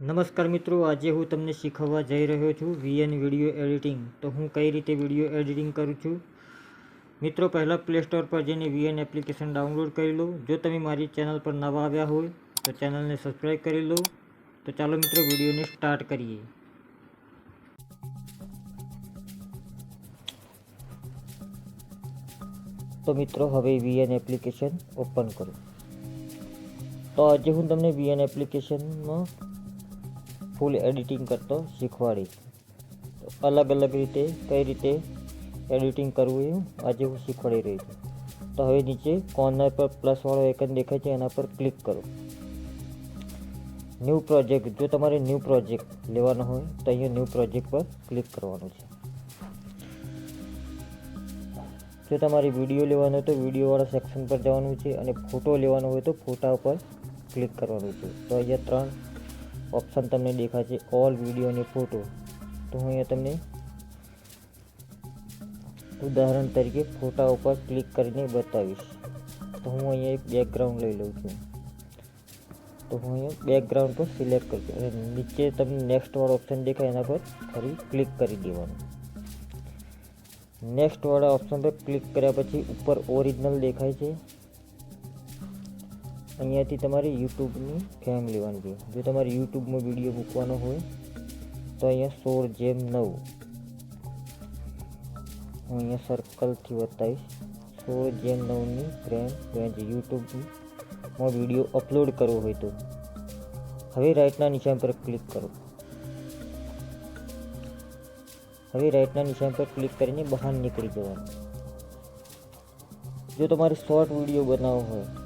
નમસ્કાર મિત્રો, આજે હું તમને શીખવવા જઈ રહ્યો છું વીએન વીડિયો એડિટિંગ. તો હું કઈ રીતે વીડિયો એડિટિંગ કરું છું? મિત્રો, પહેલાં પ્લે સ્ટોર પર જઈને વીએન એપ્લિકેશન ડાઉનલોડ કરી લો. જો તમે મારી ચેનલ પર નવા આવ્યા હોય, તો ચેનલને સબસ્ક્રાઈબ કરી લો. તો ચાલો મિત્રો, વિડીયોને સ્ટાર્ટ કરીએ. તો મિત્રો, હવે વીએન એપ્લિકેશન ઓપન કરો. તો આજે હું તમને વીએન એપ્લિકેશનમાં ફૂલ એડિટિંગ કરતો શીખવાડીશ. અલગ અલગ રીતે કઈ રીતે એડિટિંગ કરવું એ આજે હું શીખવાડી રહી છું. તો હવે નીચે કોર્નર પર પ્લસવાળો આઇકન દેખાય છે, એના પર ક્લિક કરો. ન્યૂ પ્રોજેક્ટ જો તમારે ન્યૂ પ્રોજેક્ટ લેવાનો હોય, તો અહીંયા ન્યૂ પ્રોજેક્ટ પર ક્લિક કરવાનું છે. જો તમારે વીડિયો લેવાનો હોય તો વિડીયોવાળા સેક્શન પર જવાનું છે અને ફોટો લેવાનો હોય તો ફોટા ઉપર ક્લિક કરવાનું છે. તો અહીંયા ત્રણ ઓપ્શન તમને દેખાય છે ઓલ વીડિયો અને ફોટો તો હું અહીંયા તમને ઉદાહરણ તરીકે ફોટા ઉપર ક્લિક કરીને બતાવીશ. તો હું અહીંયા એક બેકગ્રાઉન્ડ લઈ લઉં છું. તો હું અહીંયા બેકગ્રાઉન્ડ પર સિલેક્ટ કરું છું અને નીચે તમને નેક્સ્ટ વાળો ઓપ્શન દેખાય એના પર ફરી ક્લિક કરી દેવાનું. નેક્સ્ટ વાળા ઓપ્શન પર ક્લિક કર્યા પછી ઉપર ઓરિજિનલ દેખાય છે. અહીંયાથી તમારે યુટ્યુબની ફેમ લેવાની છે. જો તમારે યુટ્યુબમાં વીડિયો મૂકવાનો હોય, તો અહીંયા સોળ જેમ નવ. હું અહીંયા સર્કલથી બતાવીશ. સોળ જેમ નવની ફ્રેમ રેન્જ યુટ્યુબમાં વીડિયો અપલોડ કરવો હોય તો. હવે રાઇટના નિશાન પર ક્લિક કરો. હવે રાઇટના નિશાન પર ક્લિક કરીને બહાર નીકળી જવાનું. જો તમારે શોર્ટ વીડિયો બનાવવો હોય તો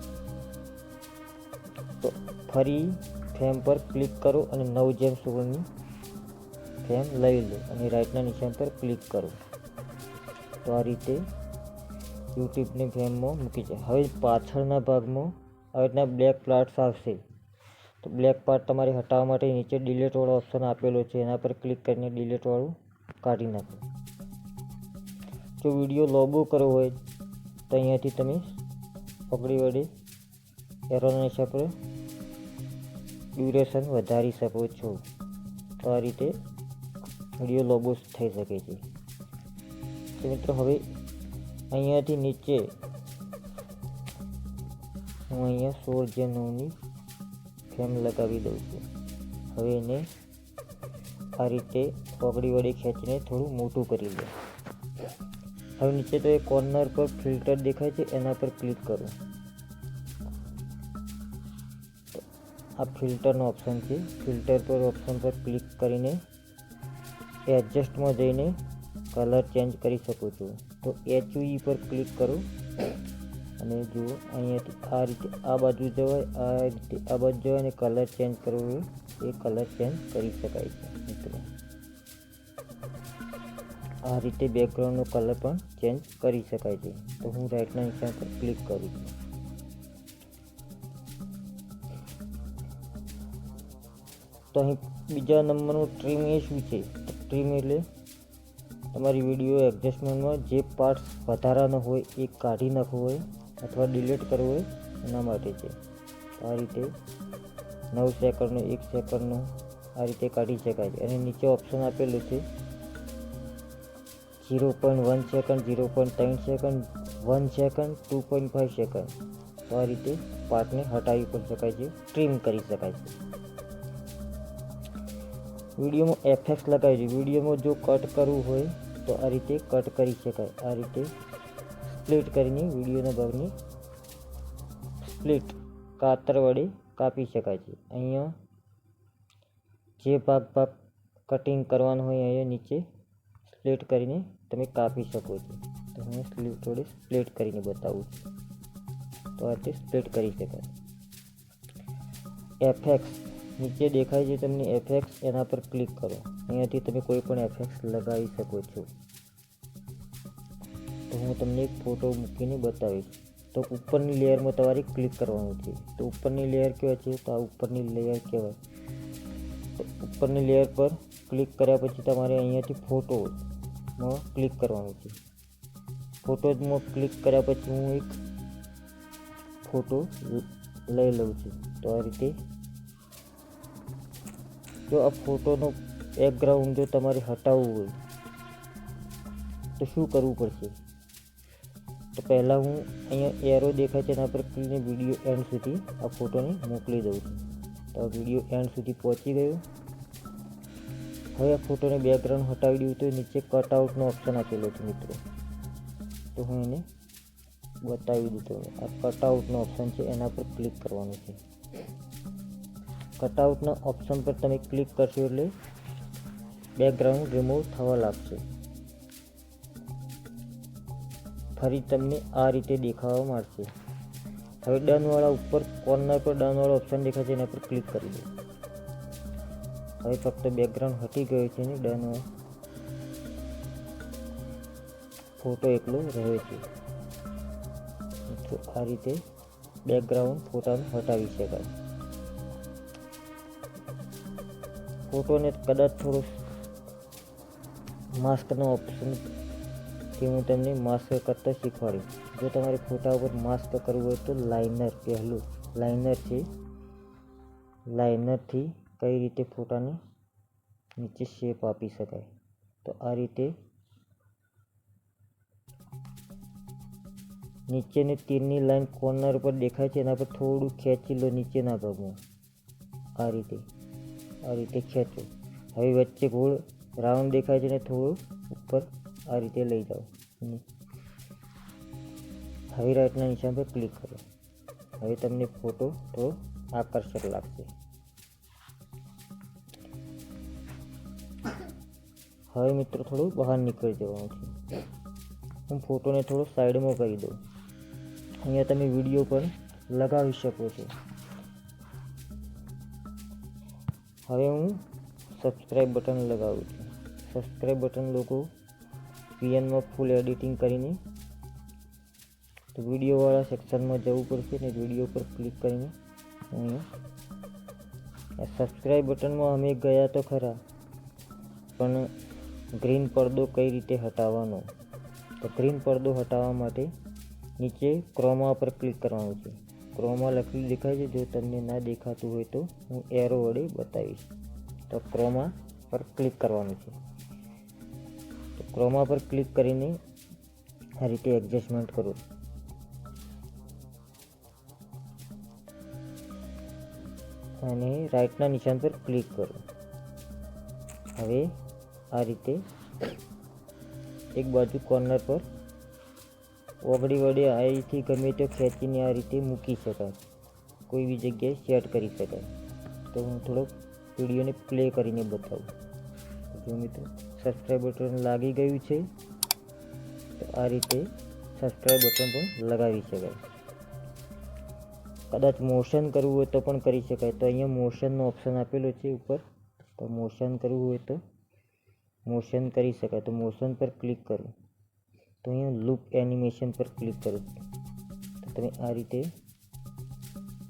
ફરી ફ્રેમ પર ક્લિક કરો અને નવ જેમ સોળની ફ્રેમ લઈ લો અને રાઇટના નિશાન પર ક્લિક કરો. તો આ રીતે યુટ્યુબની ફ્રેમમાં મૂકી છે. હવે પાછળના ભાગમાં આવી રીતના બ્લેક પ્લાટ્સ આવશે. તો બ્લેક પાર્ટ તમારે હટાવવા માટે નીચે ડિલેટવાળો ઓપ્શન આપેલો છે. એના પર ક્લિક કરીને ડિલેટવાળું કાઢી નાખો. જો વીડિયો લોબો કરવો હોય તો અહીંયાથી તમે પકડી વડે એરોના હિસાબ પર ડ્યુરેશન વધારી શકો છો. તો આ રીતે વીડિયો લોબો થઈ શકે છે. મિત્રો હવે અહીંયાથી નીચે હું અહીંયા સોળ જે નવની ફ્રેમ લગાવી દઉં છું. હવે એને આ રીતે પગડી વડે ખેંચીને થોડું મોટું કરી લો હવે નીચે તો એ કોર્નર પર ફિલ્ટર દેખાય છે, એના પર ક્લિક કરો. આ ફિલ્ટરનો ઓપ્શન છે. ફિલ્ટર પર ઓપ્શન પર ક્લિક કરીને એડજસ્ટમાં જઈને કલર ચેન્જ કરી શકો છો. તો એચયુઈ પર ક્લિક કરો. અને જુઓ, અહીંયાથી આ રીતે આ બાજુ જવાય, આ રીતે આ બાજુ જવાય અને કલર ચેન્જ કરવો હોય એ કલર ચેન્જ કરી શકાય છે, મિત્રો. આ રીતે બેકગ્રાઉન્ડનો કલર પણ ચેન્જ કરી શકાય છે. તો હું રાઇટના નિશાન પર ક્લિક કરું છું. તો અહીં બીજા નંબરનું ટ્રીમ એ શું છે? ટ્રીમ એટલે તમારી વીડિયો એડજસ્ટમેન્ટમાં જે પાર્ટ્સ વધારાના હોય એ કાઢી નાખવું હોય અથવા ડિલીટ કરવું હોય એના માટે છે. આ રીતે નવ સેકન્ડનું એક સેકન્ડનું આ રીતે કાઢી શકાય છે. અને નીચે ઓપ્શન આપેલું છે. Zero point one second zero point ત્રણ second one second two point five second તો આ રીતે પાર્ટને હટાવી પણ શકાય છે ટ્રીમ કરી શકાય છે. વિડીયોમાં એફેક્ટ લગાવી છે વિડીયોમાં જો કટ કરવું હોય તો આ રીતે કટ કરી શકાય. આ રીતે સ્પ્લિટ કરીને વિડીયોના ભાગને સ્પ્લિટ કાતર વડે કાપી શકાય છે. અહીંયા જે ભાગ ભાગ કટિંગ કરવાનો હોય અહીંયા નીચે સ્પ્લિટ કરીને તમે કાપી શકો છો. તો હું સ્પ્લિટ વડે સ્પ્લિટ કરીને બતાવું છું. તો આ રીતે સ્પ્લિટ કરી શકાય. એફેક્ટ્સ નીચે દેખાય છે તમને એફેક્ટ્સ એના પર ક્લિક કરો. અહીંયાથી તમે કોઈ પણ એફેક્ટ્સ લગાવી શકો છો. તો હું તમને એક ફોટો મૂકીને બતાવીશ. તો ઉપરની લેયરમાં તમારે ક્લિક કરવાનું છે. તો ઉપરની લેયર કહેવાય છે, તો આ ઉપરની લેયર કહેવાય. તો ઉપરની લેયર પર ક્લિક કર્યા પછી તમારે અહીંયાથી ફોટોમાં ક્લિક કરવાનું છે. ફોટોમાં ક્લિક કર્યા પછી હું એક ફોટો લઈ લઉં છું. તો આ રીતે જો આ ફોટોનો બેકગ્રાઉન્ડ જો તમારે હટાવવું હોય, તો શું કરવું પડશે? તો પહેલાં હું અહીંયા એરો દેખાય છે એના પર ક્લિકને વીડિયો એન્ડ સુધી આ ફોટોને મોકલી દઉં છું. તો વીડિયો એન્ડ સુધી પહોંચી ગયો. હવે આ ફોટોને બેકગ્રાઉન્ડ હટાવી દઉં તો નીચે કટઆઉટનો ઓપ્શન આપેલો છે મિત્રો. તો હું એને બતાવી તમને. આ કટઆઉટનો ઓપ્શન છે, એના પર ક્લિક કરવાનું છે. કટઆઉટના ઓપ્શન પર તમે ક્લિક કરશો એટલે બેકગ્રાઉન્ડ રિમૂવ થવા લાગશે. ફરી તમને આ રીતે દેખાવા મળશે. હવે ડનવાળા ઉપર કોર્નર પર ડનવાળો ઓપ્શન દેખાય છે એના પર ક્લિક કરી દો. હવે ફક્ત બેકગ્રાઉન્ડ હટી ગયો છે ને ડન ફોટો એકલો રહ્યો છે. તો આ રીતે બેકગ્રાઉન્ડ ફોટાને હટાવી શકાય. ફોટોને કદાચ થોડું માસ્કનો ઓપ્શન કે હું તમને માસ્ક કરતાં શીખવાડીશ જો તમારે ફોટા ઉપર માસ્ક કરવું હોય તો લાઇનર પહેલું. લાઇનર છે. લાઇનરથી કઈ રીતે ફોટાને નીચે શેપ આપી શકાય? તો આ રીતે નીચેની તીરની લાઈન કોર્નર પર દેખાય છે એના પર થોડું ખેંચી લો નીચેના ભાગમાં. આ રીતે. આ રીતે ખેંચો. હવે વચ્ચે ગોળ રાઉન્ડ દેખાય છે ને થોડું ઉપર આ રીતે લઈ જાઓ. હવે રાઈટના નિશાન પર ક્લિક કરો. હવે તમને ફોટો થોડો આકર્ષક લાગશે. હવે મિત્રો થોડું બહાર નીકળી જવાનું છે. હું ફોટોને થોડો સાઈડમાં કરી દઉં. અહીંયા તમે વીડિયો પણ લગાવી શકો છો. હવે હું સબસ્ક્રાઈબ બટન લગાવું છું. સબસ્ક્રાઈબ બટન લોકો પીએનમાં ફૂલ એડિટિંગ કરીને તો વિડીયોવાળા સેક્શનમાં જવું પડશે ને વીડિયો પર ક્લિક કરીને અહીંયા સબસ્ક્રાઈબ બટનમાં અમે ગયા તો ખરા, પણ ગ્રીન પડદો કઈ રીતે હટાવવાનો? તો ગ્રીન પડદો હટાવવા માટે નીચે ક્રોમા પર ક્લિક કરવાનું છે. ક્રોમા લખેલું દેખાય છે. જો તમને ના દેખાતું હોય તો હું એરો વડે બતાવીશ. તો ક્રોમા પર ક્લિક કરવાનું છે. તો ક્રોમા પર ક્લિક કરીને આ રીતે એડજસ્ટમેન્ટ કરો. અને રાઈટના નિશાન પર ક્લિક કરો. હવે આ રીતે એક બાજુ કોર્નર પર ઓગળી વડે અહીંથી ગમે તો ખેંચીને આ રીતે મૂકી શકાય. કોઈ બી જગ્યાએ સેટ કરી શકાય. તો હું થોડોક વિડીયોને પ્લે કરીને બતાવું. જો મિત્રો સબસ્ક્રાઈબ બટન લાગી ગયું છે, તો આ રીતે સબસ્ક્રાઈબ બટન પણ લગાવી શકાય. કદાચ મોશન કરવું હોય તો પણ કરી શકાય. તો અહીંયા મોશનનો ઓપ્શન આપેલો છે ઉપર. તો મોશન કરવું હોય તો મોશન કરી શકાય. તો મોશન પર ક્લિક કરો. તો અહીંયા લૂપ એનિમેશન પર ક્લિક કરો તો તમે આ રીતે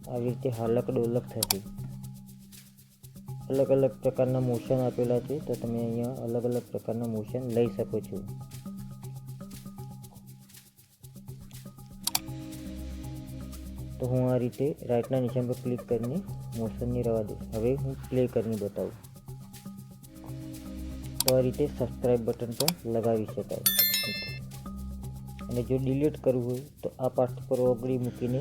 આવી રીતે હાલક ડોલક થશે અલગ અલગ પ્રકારના મોશન આપેલા છે તો તમે અહીંયા અલગ અલગ પ્રકારના મોશન લઈ શકો છો તો હું આ રીતે રાઈટના નિશાન પર ક્લિક કરીને મોશનની રવા દઈશ હવે હું પ્લે કરીને બતાવું તો આ રીતે સબસ્ક્રાઈબ બટન પણ લગાવી શકાય અને જો ડિલીટ કરવું હોય તો આ પાસ્ટ પર ઓગળી મૂકીને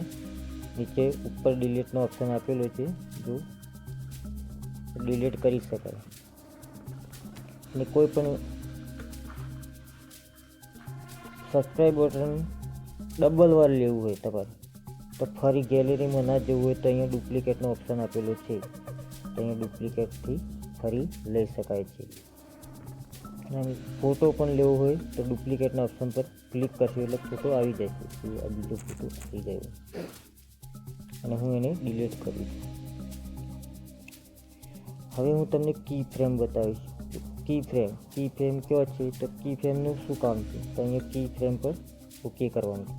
નીચે ઉપર ડિલીટનો ઓપ્શન આપેલો છે. જો ડિલીટ કરી શકાય. અને કોઈ પણ સબસ્ક્રાઈબ બટન ડબલ વાર લેવું હોય તમારે, તો ફરી ગેલેરીમાં ના જવું હોય તો અહીંયા ડુપ્લિકેટનો ઓપ્શન આપેલો છે. તો અહીંયા ડુપ્લિકેટથી ફરી લઈ શકાય છે. અને ફોટો પણ લેવો હોય તો ડુપ્લિકેટના ઓપ્શન પર ક્લિક કરશે એટલે ફોટો આવી જાય છે. આ બીજો ફોટો આવી જાય અને હું એને ડિલીટ કરીશ. હવે હું તમને કી ફ્રેમ બતાવીશ. કી ફ્રેમ કી ફ્રેમ કયો છે? તો કી ફ્રેમનું શું કામ છે? તો અહીંયા કી ફ્રેમ પર ઓકે કરવાનું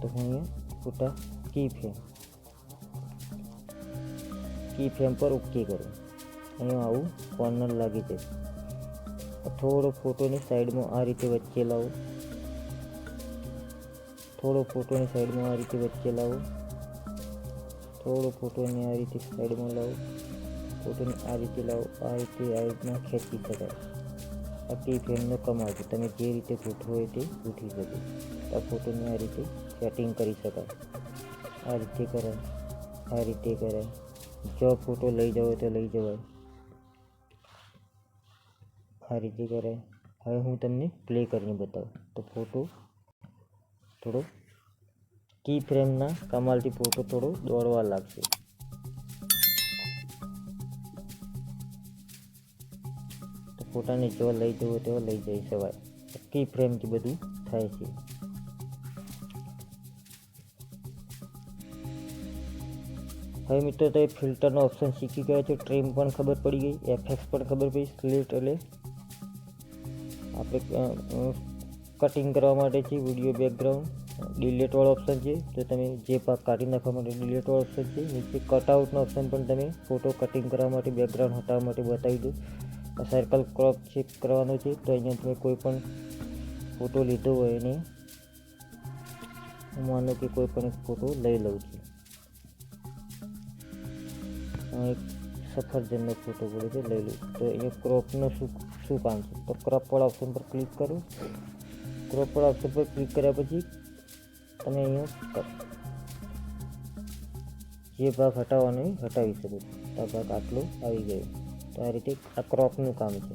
તો હું અહીંયા ફોટા કી ફ્રેમ કી ફ્રેમ પર ઓકે કરું. અહીંયા આવું કોર્નર લાગી જશે. થોડો ફોટોની સાઈડમાં આ રીતે વચ્ચે લાવો. થોડો ફોટોની સાઈડમાં આ રીતે વચ્ચે લાવો. થોડો ફોટોને આ રીતે સાઈડમાં લાવો. ફોટોને આ રીતે લાવો. આ રીતે આ રીતના ખેંચી શકાય. આ ટી ફ્રેમનો કમાલ છે. તમે જે રીતે ગોઠવો હોય તે ગોઠવી શકો. આ ફોટોને આ રીતે સેટિંગ કરી શકાય. આ રીતે કરાય. આ રીતે કરાય. જો ફોટો લઈ જવો તો લઈ જવાય. આ રીતે કરાય હવે હું તમને પ્લે કરીને બતાવું. તો ફોટો થોડો કી ફ્રેમના કમાલથી ફોટો થોડો દોડવા લાગશે. તો ફોટાને જો લઈ જવો તો લઈ જઈ શકાય કી ફ્રેમથી બધું થાય છે. હવે મિત્રો તો ફિલ્ટરનો ઓપ્શન શીખી ગયા છો. ટ્રીમ પણ ખબર પડી ગઈ. એફએક્સ પણ ખબર પડી. સ્લેટ એટલે આપણે કટિંગ કરવા માટે છે વીડિયો બેકગ્રાઉન્ડ ડિલેટવાળો ઓપ્શન છે, તો તમે જે ભાગ કાઢી નાખવા માટે ડિલેટવાળો ઓપ્શન છે, નીચે કટઆઉટનો ઓપ્શન પણ તમે ફોટો કટિંગ કરવા માટે બેકગ્રાઉન્ડ હટાવવા માટે બતાવી દો. આ સર્કલ ક્રોપ ચેક કરવાનો છે, તો અહીંયા તમે કોઈ પણ ફોટો લીધો હોય એને હું માનો કે કોઈ પણ એક ફોટો લઈ લઉં છું. એક સફરજનનો ફોટો પડે છે, લઈ લઉં તો અહીંયા ક્રોપનો શું શું કામ છે? તો ક્રોપવાળા ઓપ્શન પર ક્લિક કરું. ક્રોપવાળા ઓપ્શન પર ક્લિક કર્યા પછી તમે અહીંયા જે ભાગ હટાવવાનો હટાવી શકો છો. તો આ ભાગ આટલો આવી ગયો. તો આ રીતે આ ક્રોપનું કામ છે.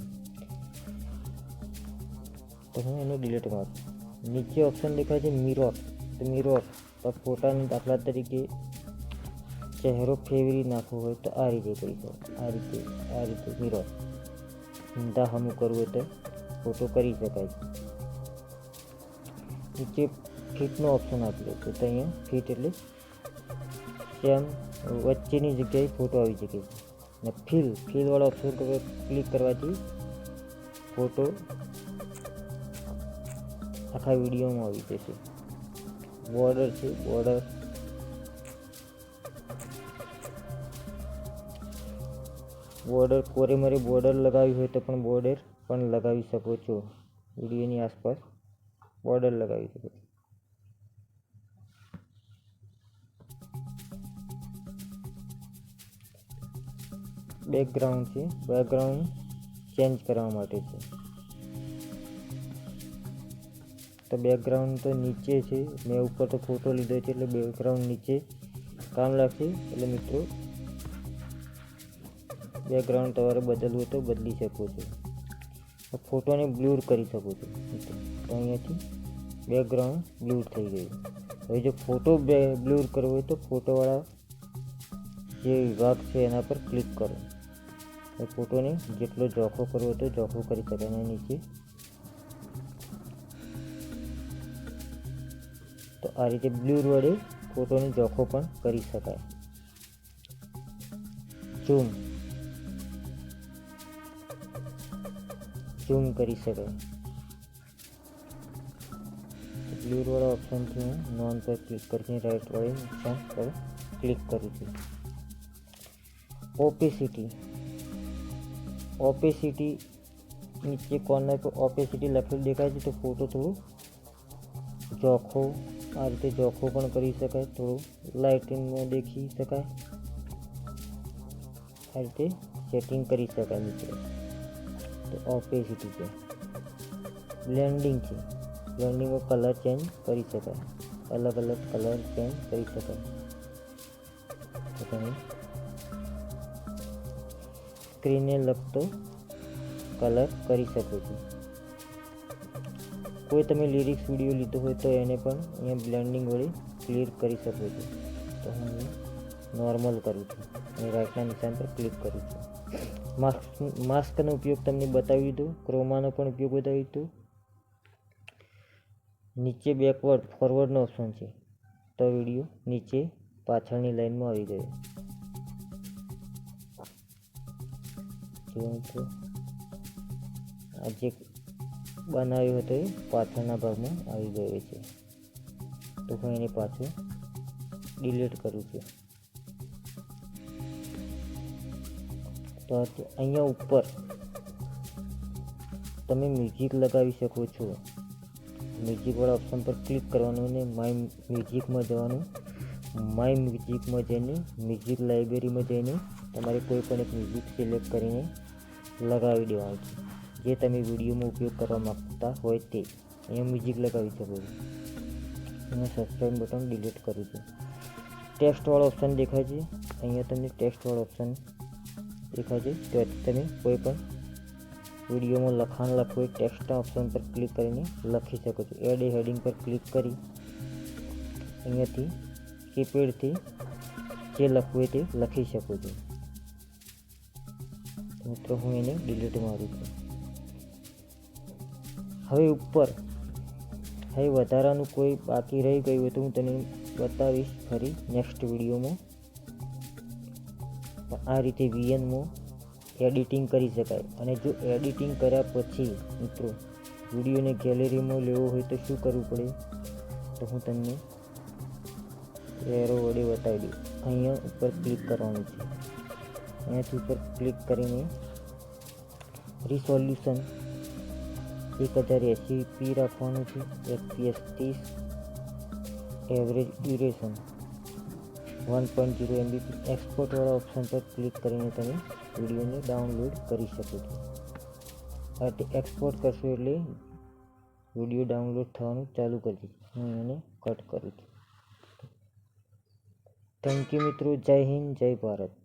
તો હું એને ડિલીટ મારું. નીચે ઓપ્શન દેખાય છે મિરોર તો મિરોર તો ફોટાની દાખલા તરીકે ચહેરો ફેરવી નાખવો હોય તો આ રીતે કરી શકો. આ રીતે આ રીતે મિરર ઊંધા હમું કરવું તો ફોટો કરી શકાય. છે નીચે ફિટનો ઓપ્શન આપેલો છે. તો અહીંયા ફિટ એટલે તેમ વચ્ચેની જગ્યાએ ફોટો આવી શકે છે. અને ફીલ, ફીલવાળો ઓપ્શન પર ક્લિક કરવાથી ફોટો આખા વિડીયોમાં આવી જશે. બોર્ડર છે, બોર્ડર બોર્ડર, કોરે મરે બોર્ડર લગાવી હોય તો પણ બોર્ડર પણ લગાવી શકો છો. વિડીયોની આસપાસ બોર્ડર લગાવી શકો છો. બેકગ્રાઉન્ડ છે. બેકગ્રાઉન્ડ ચેન્જ કરવા માટે છે. તો બેકગ્રાઉન્ડ તો નીચે છે. મેં ઉપર તો ફોટો લીધો છે એટલે બેકગ્રાઉન્ડ નીચે કામ લાગશે. એટલે મિત્રો બેકગ્રાઉન્ડ તમારે બદલવું હોય તો બદલી શકો છો. તો ફોટોને બ્લૂર કરી શકો છો. મિત્રો, તો અહીંયાથી બેકગ્રાઉન્ડ બ્લૂર થઈ ગયું. હવે જો ફોટો બે બ્લૂર કરવો હોય તો ફોટોવાળા જે વિભાગ છે એના પર ક્લિક કરો. એ ફોટોને જેટલો ચોખ્ખો કરવો હોય તો ચોખ્ખો કરી શકાય. એના નીચે તો આ રીતે બ્લૂર વડે ફોટોને ચોખ્ખો પણ કરી શકાય. ઝૂમ ઝૂમ કરી શકાય બ્લૂર વાળા ઓપ્શનથી હું નોન પર ક્લિક કરીને રાઈટ વાળી ઓપ્શન પર ક્લિક કરું છું. ઓપેસિટી ઓપેસિટી નીચે કોર્નર પર ઓપેસિટી લખેલું દેખાય છે તો ફોટો થોડું ચોખ્ખો આ રીતે ચોખ્ખો પણ કરી શકાય, થોડું લાઇટિંગમાં દેખી શકાય. આ રીતે સેટિંગ કરી શકાય મિત્રો. તો ઓપેસિટી છે. બ્લેન્ડિંગ છે. બ્લેન્ડિંગમાં કલર ચેન્જ કરી શકાય. અલગ અલગ કલર ચેન્જ કરી શકાય. તમે સ્ક્રીનને લગતો કલર કરી શકો છો. કોઈ તમે લિરિક્સ વીડિયો લીધો હોય તો એને પણ અહીંયા બ્લેન્ડિંગ વડે ક્લિક કરી શકો છો. તો હું નોર્મલ કરું છું. અને રાઇટના નિશાન પર ક્લિક કરું છું. માસ્ક, માસ્કનો ઉપયોગ તમને બતાવી દીધો ક્રોમાનો પણ ઉપયોગ બતાવી દીધો નીચે બેકવર્ડ ફોરવર્ડનો ઓપ્શન છે. તો વીડિયો નીચે પાછળની લાઈનમાં આવી ગયો. મિત્રો આ જે બનાવ્યો હતો એ પાછળના ભાગમાં આવી ગયો છે. તો હું એને પાછું ડિલીટ કરું છું. તો અહીંયા ઉપર. તમે મ્યુઝિક લગાવી શકો છો. મ્યુઝિકવાળા ઓપ્શન પર ક્લિક કરવાનું અને માય મ્યુઝિકમાં જવાનું. માય મ્યુઝિકમાં જઈને મ્યુઝિક લાઇબ્રેરીમાં જઈને તમારે કોઈ પણ એક મ્યુઝિક સિલેક્ટ કરીને લગાવી દેવાનું છે. જે તમે વિડીયોમાં ઉપયોગ કરવા માગતા હોય તે અહીંયા મ્યુઝિક લગાવી શકો છો. અને સબસ્ક્રાઈબ બટન ડિલીટ કરું છું ટેક્સ્ટવાળો ઓપ્શન દેખાય છે. અહીંયા તમને ટેક્સ્ટવાળો ઓપ્શન દેખાય છે. તમે કોઈ પણ વિડીયોમાં લખાણ લખવું હોય ટેક્સ્ટના ઓપ્શન પર ક્લિક કરીને લખી શકો છો. એડ એ હેડિંગ પર ક્લિક કરી અહીંયાથી કીપેડથી જે લખવું હોય તે લખી શકો છો. મિત્રો, હું એને ડિલીટ મારું છું. હવે ઉપર, હવે વધારાનું કોઈ બાકી રહી ગયું હોય તો હું તને બતાવીશ ફરી નેક્સ્ટ વિડીયોમાં. પણ આ રીતે વીએનમાં એડિટિંગ કરી શકાય. અને જો એડિટિંગ કર્યા પછી મિત્રો, વિડીયોને ગેલેરીમાં લેવો હોય તો શું કરવું પડે? તો હું તમને એરો વડે બતાવી દઉં. અહીંયા ઉપર ક્લિક કરવાનું છે. અહીંયાથી ઉપર ક્લિક કરીને રિસોલ્યુશન એક હજાર એંસી પી રાખવાનું છે. એફપીએસ ત્રીસ average duration one point zero MB એક્સપોર્ટવાળા option પર ક્લિક કરીને તમે વિડીયોને ડાઉનલોડ કરી શકો છો. એક્સપોર્ટ કરશો એટલે વીડિયો ડાઉનલોડ થવાનું ચાલુ કરી હું એને કટ કરું છું. થેન્ક યુ મિત્રો. જય હિન્દ, જય ભારત.